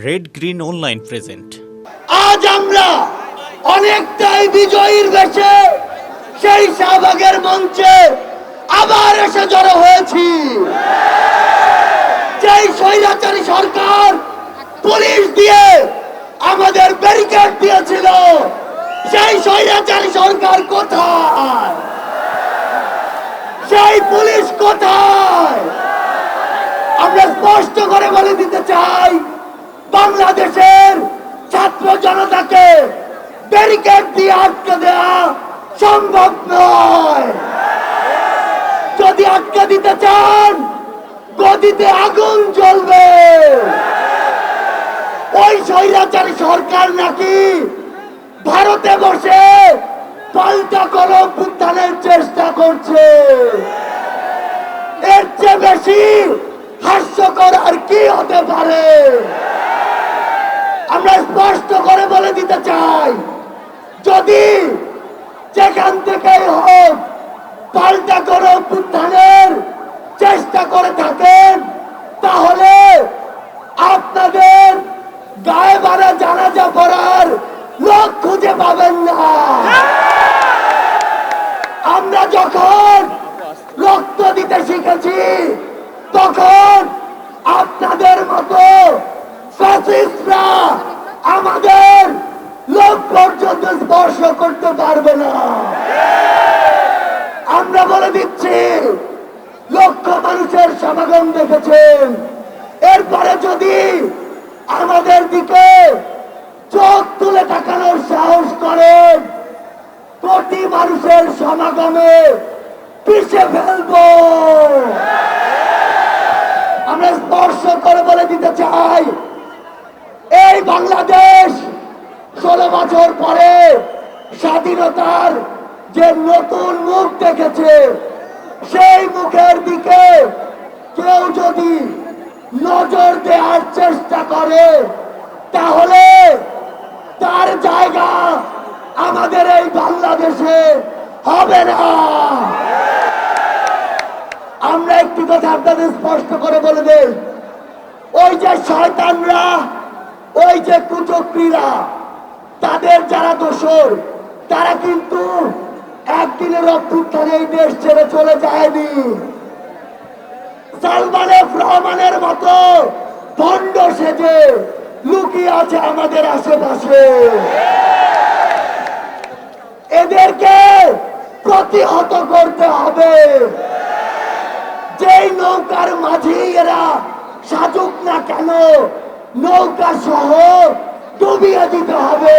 Red green online present আজ আমরা অনেকটাই বিজয়ীর বেশে সেই শাহবাগের মঞ্চে আবার এসে জড়ো হয়েছি। যেই স্বৈরাচারী সরকার পুলিশ দিয়ে আমাদের ব্যারিকেড দিয়েছিল, সেই স্বৈরাচারী সরকার কোথায়? সেই পুলিশ কোথায়? আমরা স্পষ্ট করে বলে দিতে চাই বাংলাদেশের ছাত্র জনতাকে ব্যারিকেড দিয়ে আটকে দেওয়া সম্ভব নয়। যদি আটকে দিতে চান, গদিতে আগুন জ্বলবে। ওই স্বৈরাচারী সরকার নাকি ভারতে বসে পাল্টা কলম উত্থানের চেষ্টা করছে। এর চেয়ে বেশি হাস্যকর আর কি হতে পারে? আমরা স্পষ্ট করে বলে দিতে চাই যদি যেখান থেকেই হোক পাল্টা করে উত্থানের চেষ্টা করে থাকেন, তাহলে আপনাদের গায়ে বাড়া জানাজা পড়ার লোক খুঁজে পাবেন না। আমরা যখন রক্ত দিতে শিখেছি, তখন আপনাদের মতো আমাদের লোক পর্যন্ত স্পর্শ করতে পারবে না। আমরা বলে দিচ্ছি, লক্ষ মানুষের সমাগম দেখেছেন। এরপরে যদি আমাদের দিকে চোখ তুলে তাকানোর সাহস করেন কোটি মানুষের সমাগমে পিছিয়ে ফেলব আমরা স্পর্শ করে বলে দিতে চাই এই বাংলাদেশ ষোলো বছর পরে স্বাধীনতার যে নতুন মুখ দেখেছে, সেই মুখের দিকে কেউ যদি নজর দেওয়ার চেষ্টা করে, তাহলে তার জায়গা আমাদের এই বাংলাদেশে হবে না। আমরা একটি কথা আপনাদের স্পষ্ট করে বলে দেই। ওই যে শয়তানরা, ওই যে কুচক্রীরা তাদের যারা দোষর, তারা কিন্তু একদিনের অভ্যুত্থানে এই দেশ ছেড়ে চলে যায়নি। সালমান এফ রহমানের মতো ভণ্ড সেজে লুকিয়ে আছে আমাদের আশেপাশে। এদেরকে প্রতিহত করতে হবে। যেই নৌকার মাঝে এরা সাজুক না কেন, নৌকা সহ ডুবিয়ে দিতে হবে।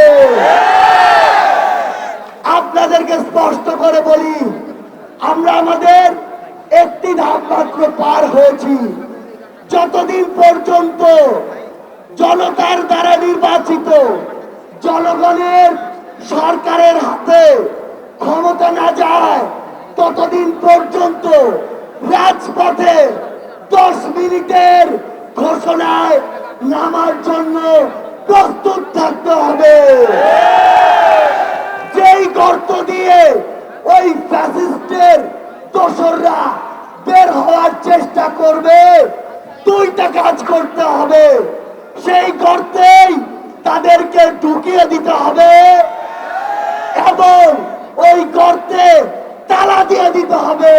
আপনাদেরকে স্পষ্ট করে বলি, আমরা আমাদের একটি ধাপ মাত্র পার হয়েছি। যতদিন পর্যন্ত জনতার দ্বারা নির্বাচিত জনগণের সরকারের হাতে ক্ষমতা না যায়, ততদিন পর্যন্ত রাজপথে দশ মিনিটের ঘোষণায় নামার জন্য প্রস্তুত থাকতে হবে। যেই গর্ত দিয়ে ওই ফ্যাসিস্টের দোসররা বের হওয়ার চেষ্টা করবে, দুইটা কাজ করতে হবে। সেই গর্তেই তাদেরকে ঢুকিয়ে দিতে হবে এবং ওই গর্তে তালা দিয়ে দিতে হবে।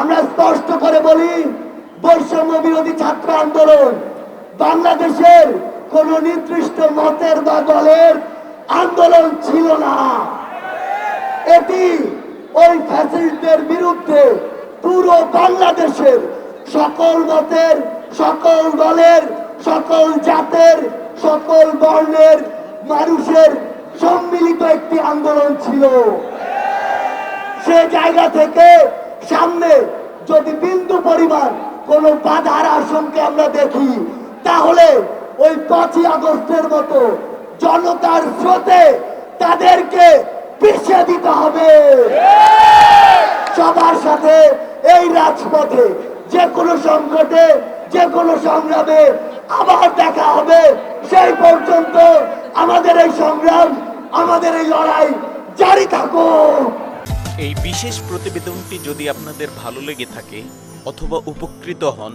আমরা স্পষ্ট করে বলি, বৈষম্য বিরোধী ছাত্র আন্দোলন বাংলাদেশের কোন নির্দিষ্ট মতের বা দলের আন্দোলন ছিল না। এটি ওই ফ্যাসিস্টদের বিরুদ্ধে পুরো বাংলাদেশের সকল মতের, সকল দলের, সকল জাতের, সকল বর্ণের মানুষের সম্মিলিত একটি আন্দোলন ছিল। সে জায়গা থেকে সামনে যদি বিন্দু পরিমাণ কোন বাধার আশঙ্কা আমরা দেখি তাহলে ওই পাঁচই আগস্টের মতো জনতার স্রোতে তাদেরকে পিছিয়ে দিতে হবে। সবার সাথে এই রাজপথে যে কোনো সংকটে যে কোনো সংগ্রামে আবার দেখা হবে। সেই পর্যন্ত আমাদের এই সংগ্রাম, আমাদের এই লড়াই জারি থাকুক। এই বিশেষ প্রতিবেদনটি যদি আপনাদের ভালো লেগে থাকে অথবা উপকৃত হন